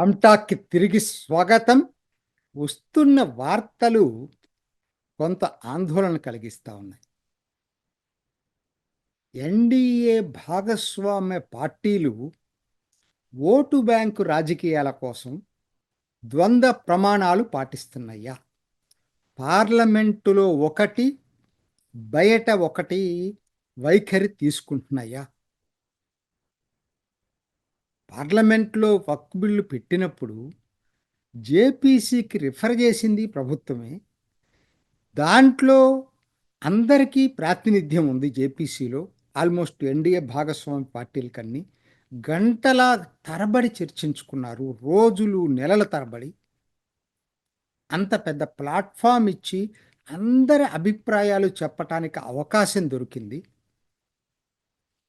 రామ్టాక్కి తిరిగి స్వాగతం వస్తున్న వార్తలు కొంత ఆందోళన కలిగిస్తూ ఉన్నాయి. ఎన్డీఏ భాగస్వామ్య పార్టీలు ఓటు బ్యాంకు రాజకీయాల కోసం ద్వంద్వ ప్రమాణాలు పాటిస్తున్నాయా? పార్లమెంటులో ఒకటి బయట ఒకటి వైఖరి తీసుకుంటున్నాయా? పార్లమెంట్లో వక్ బిల్లు పెట్టినప్పుడు జేపీసీకి రిఫర్ చేసింది ప్రభుత్వమే. దాంట్లో అందరికీ ప్రాతినిధ్యం ఉంది జేపీసీలో. ఆల్మోస్ట్ ఎన్డీఏ భాగస్వామి పార్టీలకన్నీ గంటల తరబడి చర్చించుకున్నారు. రోజులు నెలల తరబడి. అంత పెద్ద ప్లాట్ఫామ్ ఇచ్చి అందరి అభిప్రాయాలు చెప్పటానికి అవకాశం దొరికింది.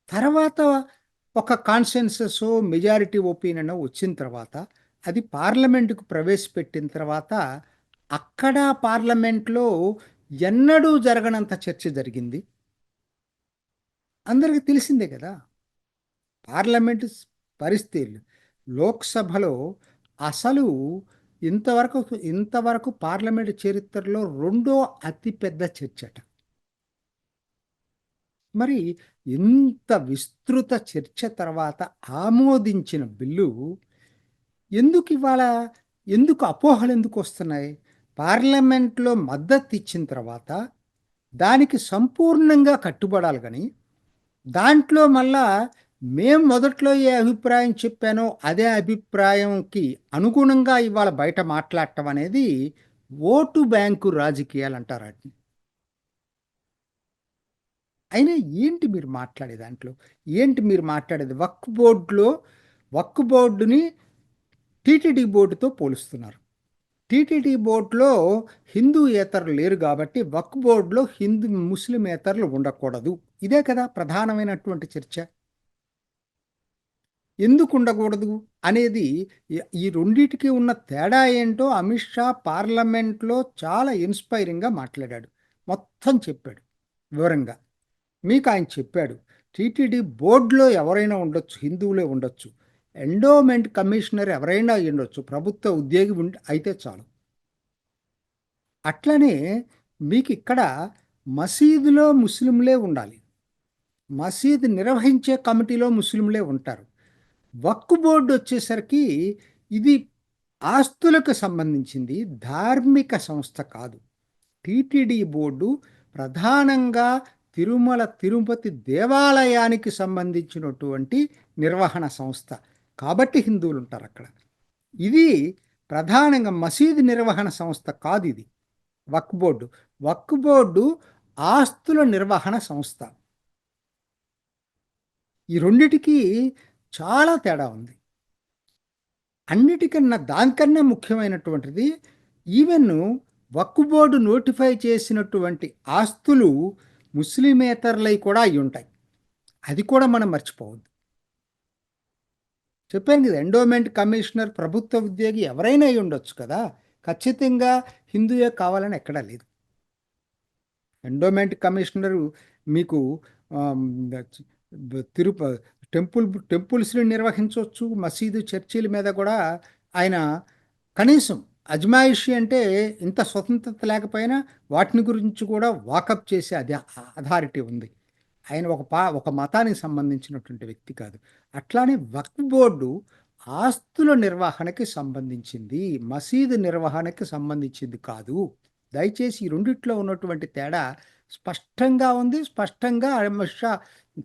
తర్వాత ఒక కాన్సెన్సస్ మెజారిటీ ఒపీనియన్ వచ్చిన తర్వాత అది పార్లమెంటుకు ప్రవేశపెట్టిన తర్వాత అక్కడ పార్లమెంట్లో ఎన్నడూ జరగనంత చర్చ జరిగింది. అందరికీ తెలిసిందే కదా. పార్లమెంటు పరిస్థితులు లోక్సభలో అసలు ఇంతవరకు ఇంతవరకు పార్లమెంటు చరిత్రలో రెండో అతిపెద్ద చర్చట. మరి ఇంత విస్తృత చర్చ తర్వాత ఆమోదించిన బిల్లు ఎందుకు ఇవాళ ఎందుకు అపోహలు ఎందుకు వస్తున్నాయి? పార్లమెంట్లో మద్దతు ఇచ్చిన తర్వాత దానికి సంపూర్ణంగా కట్టుబడాలి కానీ దాంట్లో మళ్ళా మేము మొదట్లో ఏ అభిప్రాయం చెప్పానో అదే అభిప్రాయంకి అనుగుణంగా ఇవాళ బయట మాట్లాడటం అనేది ఓటు బ్యాంకు రాజకీయాలు అంటారు వాటిని. అయినా ఏంటి మీరు మాట్లాడే దాంట్లో? ఏంటి మీరు మాట్లాడేది? వక్ బోర్డులో వక్ బోర్డుని టీటీడీ బోర్డుతో పోలుస్తున్నారు. టీటీడీ బోర్డులో హిందూ ఏతరులు లేరు కాబట్టి వక్ బోర్డులో హిందూ ముస్లిం ఏతరులు ఉండకూడదు. ఇదే కదా ప్రధానమైనటువంటి చర్చ. ఎందుకు ఉండకూడదు? అనేది ఈ రెండింటికి ఉన్న తేడా ఏంటో అమిత్ షా పార్లమెంట్లో చాలా ఇన్స్పైరింగ్గా మాట్లాడాడు. మొత్తం చెప్పాడు వివరంగా. మీకు ఆయన చెప్పాడు టీటీడీ బోర్డులో ఎవరైనా ఉండొచ్చు హిందువులే ఉండొచ్చు ఎండోమెంట్ కమిషనర్ ఎవరైనా ఉండొచ్చు ప్రభుత్వ ఉద్యోగి అయితే చాలు. అట్లనే మీకు ఇక్కడ మసీదులో ముస్లింలే ఉండాలి. మసీదు నిర్వహించే కమిటీలో ముస్లింలే ఉంటారు. వక్కు బోర్డు వచ్చేసరికి ఇది ఆస్తులకు సంబంధించింది ధార్మిక సంస్థ కాదు. టీటీడీ బోర్డు ప్రధానంగా తిరుమల తిరుపతి దేవాలయానికి సంబంధించినటువంటి నిర్వహణ సంస్థ. కాబట్టి హిందువులు ఉంటారు అక్కడ. ఇది ప్రధానంగా మసీదు నిర్వహణ సంస్థ కాదు ఇది. వక్ బోర్డు. వక్ బోర్డు ఆస్తుల నిర్వహణ సంస్థ. ఈ రెండిటికి చాలా తేడా ఉంది. అన్నిటికన్నా దానికన్నా ముఖ్యమైనటువంటిది ఈవెన్ వక్ బోర్డు నోటిఫై చేసినటువంటి ఆస్తులు ముస్లిమేతరులై కూడా అయి ఉంటాయి అది కూడా మనం మర్చిపోవద్దు. చెప్పాను కదా ఎండోమెంట్ కమిషనర్ ప్రభుత్వ ఉద్యోగి ఎవరైనా అయి ఉండొచ్చు కదా. ఖచ్చితంగా హిందూయే కావాలని ఎక్కడా లేదు. ఎండోమెంట్ కమిషనరు మీకు తిరుప టెంపుల్ టెంపుల్స్ని నిర్వహించవచ్చు మసీదు చర్చిల మీద కూడా ఆయన కనీసం అజమాయిషి అంటే ఇంత స్వతంత్రత లేకపోయినా వాటిని గురించి కూడా వాకప్ చేసే అది అథారిటీ ఉంది. ఆయన ఒక పా ఒక మతానికి సంబంధించినటువంటి వ్యక్తి కాదు. అట్లానే వక్ఫ్ బోర్డు ఆస్తుల నిర్వహణకి సంబంధించింది మసీదు నిర్వహణకి సంబంధించింది కాదు. దయచేసి ఈ రెండిట్లో ఉన్నటువంటి తేడా స్పష్టంగా ఉంది. స్పష్టంగా అమిత్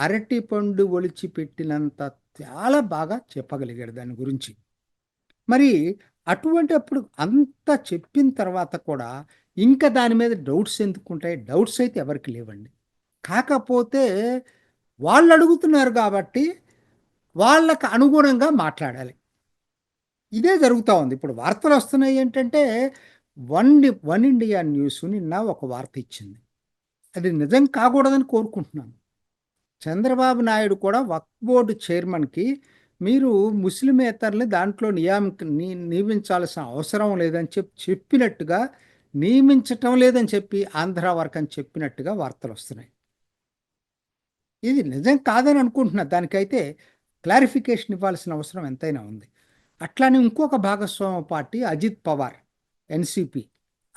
అరటి పండు ఒలిచి పెట్టినంత చాలా బాగా చెప్పగలిగాడు దాని గురించి. మరి అటువంటి అప్పుడు అంత చెప్పిన తర్వాత కూడా ఇంకా దాని మీద డౌట్స్ ఎందుకు ఉంటాయి? డౌట్స్ అయితే ఎవరికి లేవండి. కాకపోతే వాళ్ళు అడుగుతున్నారు కాబట్టి వాళ్ళకు అనుగుణంగా మాట్లాడాలి. ఇదే జరుగుతూ ఉంది. ఇప్పుడు వార్తలు వస్తున్నాయి ఏంటంటే వన్ వన్ ఇండియా న్యూస్ నిన్న ఒక వార్త ఇచ్చింది. అది నిజం కాకూడదని కోరుకుంటున్నాను. చంద్రబాబు నాయుడు కూడా వక్ బోర్డు చైర్మన్కి మీరు ముస్లిమేతరుని దాంట్లో నియామ నియమించాల్సిన అవసరం లేదని చెప్పి చెప్పినట్టుగా నియమించటం లేదని చెప్పి ఆంధ్ర వర్క్ అని చెప్పినట్టుగా వార్తలు వస్తున్నాయి. ఇది నిజం కాదని అనుకుంటున్నా. దానికైతే క్లారిఫికేషన్ ఇవ్వాల్సిన అవసరం ఎంతైనా ఉంది. అట్లానే ఇంకొక భాగస్వామ్య పార్టీ అజిత్ పవార్ ఎన్సిపి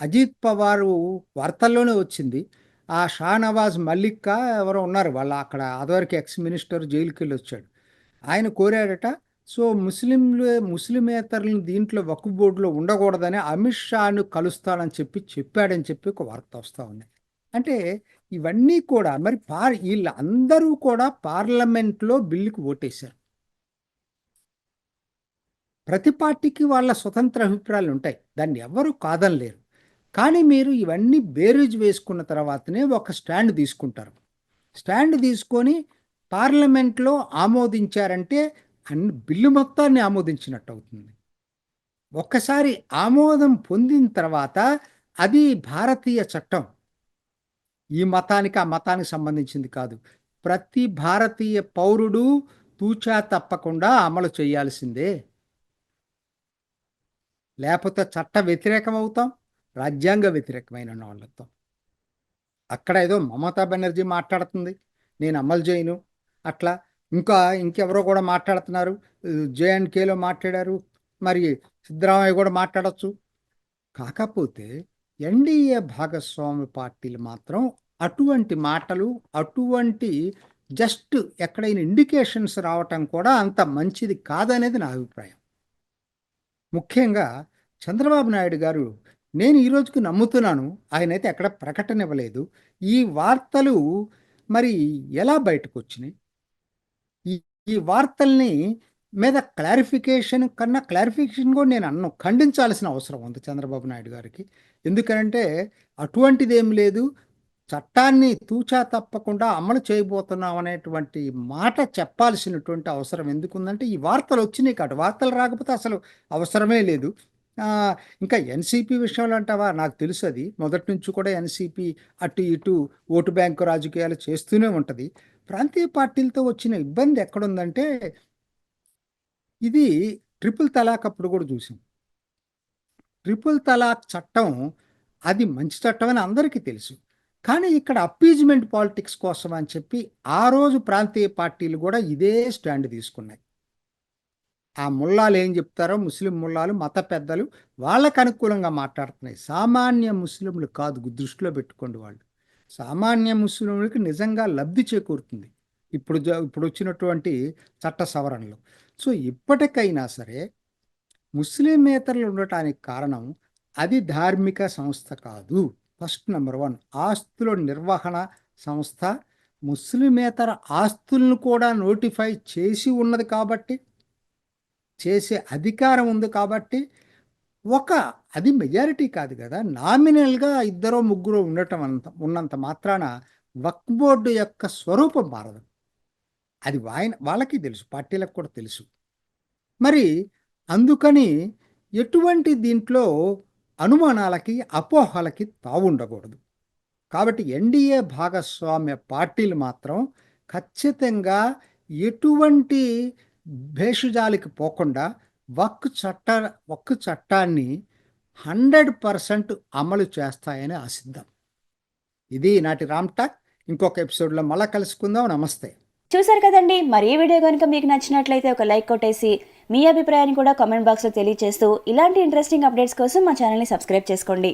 అజిత్ పవారు వార్తల్లోనే వచ్చింది. ఆ షానవాజ్ మల్లిక్ ఎవరో ఉన్నారు. వాళ్ళ అక్కడ అదివరకు ఎక్స్ మినిస్టర్ జైలుకి వెళ్ళి వచ్చాడు. ఆయన కోరాడట సో ముస్లింలు ముస్లిమేతరులను దీంట్లో వక్ఫ్ బోర్డులో ఉండకూడదని అమిత్ షాను కలుస్తానని చెప్పి చెప్పాడని చెప్పి ఒక వార్త వస్తూ ఉన్నాయి అంటే ఇవన్నీ కూడా మరి పార్ వీళ్ళందరూ కూడా పార్లమెంట్లో బిల్లుకి ఓటేశారు. ప్రతి పార్టీకి వాళ్ళ స్వతంత్ర అభిప్రాయాలు ఉంటాయి. దాన్ని ఎవరు కాదనలేరు. కానీ మీరు ఇవన్నీ బేరీజ్ వేసుకున్న తర్వాతనే ఒక స్టాండ్ తీసుకుంటారు. స్టాండ్ తీసుకొని పార్లమెంట్లో ఆమోదించారంటే అన్ని బిల్లు మొత్తాన్ని ఆమోదించినట్టు అవుతుంది. ఒక్కసారి ఆమోదం పొందిన తర్వాత అది భారతీయ చట్టం. ఈ మతానికి ఆ మతానికి సంబంధించింది కాదు. ప్రతి భారతీయ పౌరుడు తూచా తప్పకుండా అమలు చేయాల్సిందే. లేకపోతే చట్ట వ్యతిరేకం అవుతాం రాజ్యాంగ వ్యతిరేకమైన వాళ్ళతో అక్కడ ఏదో మమతా బెనర్జీ మాట్లాడుతుంది. నేను అమలు చేయను. అట్లా ఇంకా ఇంకెవరో కూడా మాట్లాడుతున్నారు. జేఎన్కేలో మాట్లాడారు. మరి సిద్ధరామయ్య కూడా మాట్లాడచ్చు. కాకపోతే ఎన్డీఏ భాగస్వామి పార్టీలు మాత్రం అటువంటి మాటలు అటువంటి జస్ట్ ఎక్కడైనా ఇండికేషన్స్ రావటం కూడా అంత మంచిది కాదనేది నా అభిప్రాయం. ముఖ్యంగా చంద్రబాబు నాయుడు గారు నేను ఈ రోజుకి నమ్ముతున్నాను ఆయన అయితే ఎక్కడ ప్రకటన ఇవ్వలేదు. ఈ వార్తలు మరి ఎలా బయటకు వచ్చినాయి? ఈ వార్తల్ని మీద క్లారిఫికేషన్ కన్నా క్లారిఫికేషన్ కూడా నేను అన్ను ఖండించాల్సిన అవసరం ఉంది చంద్రబాబు నాయుడు గారికి. ఎందుకంటే అటువంటిది ఏం లేదు. చట్టాన్ని తూచా తప్పకుండా అమలు చేయబోతున్నాం అనేటువంటి మాట చెప్పాల్సినటువంటి అవసరం ఎందుకుందంటే ఈ వార్తలు వచ్చినాయి కాదు వార్తలు రాకపోతే అసలు అవసరమే లేదు. ఇంకా ఎన్సీపీ విషయంలో అంటావా? నాకు తెలుసు అది. మొదటి నుంచి కూడా ఎన్సీపీ అటు ఇటు ఓటు బ్యాంకు రాజకీయాలు చేస్తూనే ఉంటుంది. ప్రాంతీయ పార్టీలతో వచ్చిన ఇబ్బంది ఎక్కడుందంటే ఇది ట్రిపుల్ తలాక్ అప్పుడు కూడా చూసాం. ట్రిపుల్ తలాక్ చట్టం అది మంచి చట్టం అని అందరికీ తెలుసు. కానీ ఇక్కడ అప్పీజ్మెంట్ పాలిటిక్స్ కోసం అని చెప్పి ఆ రోజు ప్రాంతీయ పార్టీలు కూడా ఇదే స్టాండ్ తీసుకున్నాయి. ఆ ముల్లాలు ఏం చెప్తారో ముస్లిం ముల్లాలు మత పెద్దలు వాళ్ళకు అనుకూలంగా మాట్లాడుతున్నాయి. సామాన్య ముస్లింలు కాదు దృష్టిలో పెట్టుకోండి వాళ్ళు. సామాన్య ముస్లింలకు నిజంగా లబ్ధి చేకూరుతుంది. ఇప్పుడు ఇప్పుడు వచ్చినటువంటి చట్ట సవరణలు. సో ఇప్పటికైనా సరే ముస్లిమేతరులు ఉండటానికి కారణం అది ధార్మిక సంస్థ కాదు. ఫస్ట్ నెంబర్ వన్ ఆస్తుల నిర్వహణ సంస్థ ముస్లిమేతర ఆస్తులను కూడా నోటిఫై చేసి ఉన్నది కాబట్టి చేసే అధికారం ఉంది కాబట్టి ఒక అది మెజారిటీ కాదు కదా. నామినల్గా ఇద్దరో ముగ్గురు ఉండటం అంత ఉన్నంత మాత్రాన వక్ఫ్ బోర్డు యొక్క స్వరూపం మారదు. అది వాయన వాళ్ళకి తెలుసు పార్టీలకు కూడా తెలుసు. మరి అందుకని ఎటువంటి దీంట్లో అనుమానాలకి అపోహలకి తావుండకూడదు. కాబట్టి ఎన్డీఏ భాగస్వామ్య పార్టీలు మాత్రం ఖచ్చితంగా ఎటువంటి భేషజాలికి పోకుండా వక్ చట్ట వక్ చట్టాన్ని హండ్రెడ్ పర్సెంట్ అమలు చేస్తాయని ఆశిద్దాం ఇది నాటి రామ్ టాక్. ఇంకొక ఎపిసోడ్లో మళ్ళా కలుసుకుందాం. నమస్తే. చూసారు కదండి. మరి ఈ వీడియో కనుక మీకు నచ్చినట్లయితే ఒక లైక్ కొట్టేసి మీ అభిప్రాయాన్ని కూడా కామెంట్ బాక్స్లో తెలియజేస్తూ ఇలాంటి ఇంట్రెస్టింగ్ అప్డేట్స్ కోసం మా ఛానల్ని సబ్స్క్రైబ్ చేసుకోండి.